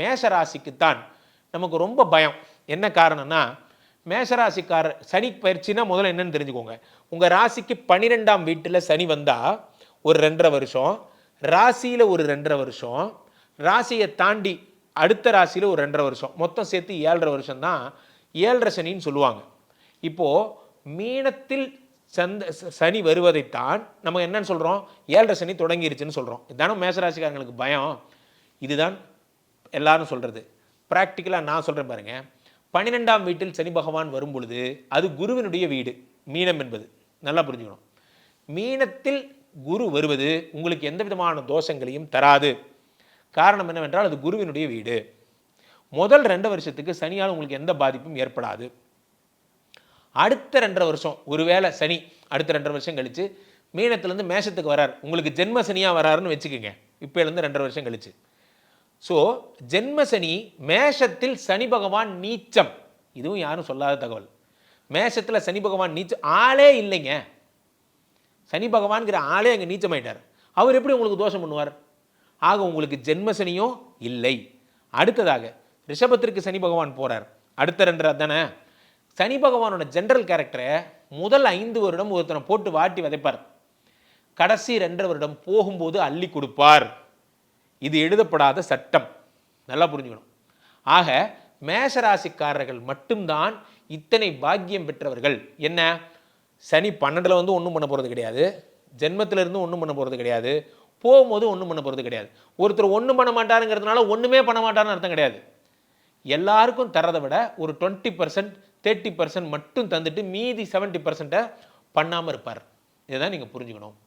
மேஷ ராசிக்குத்தான் நமக்கு ரொம்ப பயம். என்ன காரணம்னா மேஷராசிக்காரர் சனி பயிற்சினா முதல்ல என்னன்னு தெரிஞ்சுக்கோங்க. உங்கள் ராசிக்கு பன்னிரெண்டாம் வீட்டில் சனி வந்தால் ஒரு ரெண்டரை வருஷம் ராசியில் ஒரு ரெண்டரை வருஷம் ராசியை தாண்டி அடுத்த ராசியில் ஒரு ரெண்டரை வருஷம். மொத்தம் சேர்த்து ஏழரை வருஷம் தான் ஏழரை சனின்னு சொல்லுவாங்க. இப்போது மீனத்தில் சந்த சனி வருவதைத்தான் நம்ம என்னன்னு சொல்கிறோம் ஏழரை சனி தொடங்கிருச்சுன்னு சொல்கிறோம் இதான மேசராசிக்காரங்களுக்கு பயம். இதுதான் எல்லாரும் சொல்கிறது ப்ராக்டிக்கலாக நான் சொல்கிறேன் பாருங்கள் பன்னிரெண்டாம் வீட்டில் சனி பகவான் வரும் பொழுது அது குருவினுடைய வீடு மீனம் என்பது. நல்லா புரிஞ்சுக்கணும். மீனத்தில் குரு வருவது உங்களுக்கு எந்த விதமான தோஷங்களையும் தராது. காரணம் என்னவென்றால் அது குருவினுடைய வீடு. முதல் ரெண்டு வருஷத்துக்கு சனியால் உங்களுக்கு எந்த பாதிப்பும் ஏற்படாது. அடுத்த ரெண்டரை வருஷம் ஒருவேளை சனி அடுத்த ரெண்டரை வருஷம் கழித்து மீனத்துலேருந்து மேஷத்துக்கு வரார். உங்களுக்கு ஜென்ம சனியாக வராருன்னு வச்சுக்கோங்க. இப்போலேருந்து ரெண்டரை வருஷம் கழிச்சு. ஸோ ஜென்ம சனி மேஷத்தில் சனி பகவான் நீச்சம். இதுவும் யாரும் சொல்லாத தகவல். மேஷத்தில் சனி பகவான் நீச்சம் ஆளே இல்லைங்க. சனி பகவான்கிற ஆளே அங்கே நீச்சமாயிட்டார். அவர் எப்படி உங்களுக்கு தோஷம் பண்ணுவார்? ஆக உங்களுக்கு ஜென்ம சனியும் இல்லை. அடுத்ததாக ரிஷபத்திற்கு சனி பகவான் போகிறார் அடுத்த ரெண்டரை தானே சனி பகவானோட ஜென்ரல் கேரக்டரை முதல் ஐந்து வருடம் ஒருத்தனை போட்டு வாட்டி விதைப்பார். கடைசி ரெண்டரை வருடம் போகும்போது அள்ளி கொடுப்பார். இது எழுதப்படாத சட்டம். நல்லா புரிஞ்சுக்கணும். ஆக மேஷராசிக்காரர்கள் மட்டும்தான் இத்தனை பாக்கியம் பெற்றவர்கள். என்ன? சனி பன்னெண்டில் வந்து ஒன்றும் பண்ண போகிறது கிடையாது. ஜென்மத்திலிருந்து ஒன்றும் பண்ண போகிறது கிடையாது. போகும்போது ஒன்றும் பண்ண போகிறது கிடையாது. ஒருத்தர் ஒன்றும் பண்ண மாட்டாருங்கிறதுனால ஒன்றுமே பண்ண மாட்டாருன்னு அர்த்தம் கிடையாது. எல்லாருக்கும் தரதை விட ஒரு டுவெண்ட்டி பர்சன்ட் தேர்ட்டி பர்சன்ட் மட்டும் தந்துட்டு மீதி செவன்ட்டி பர்சன்ட்டை பண்ணாமல் இருப்பார். இதுதான் நீங்கள் புரிஞ்சுக்கணும்.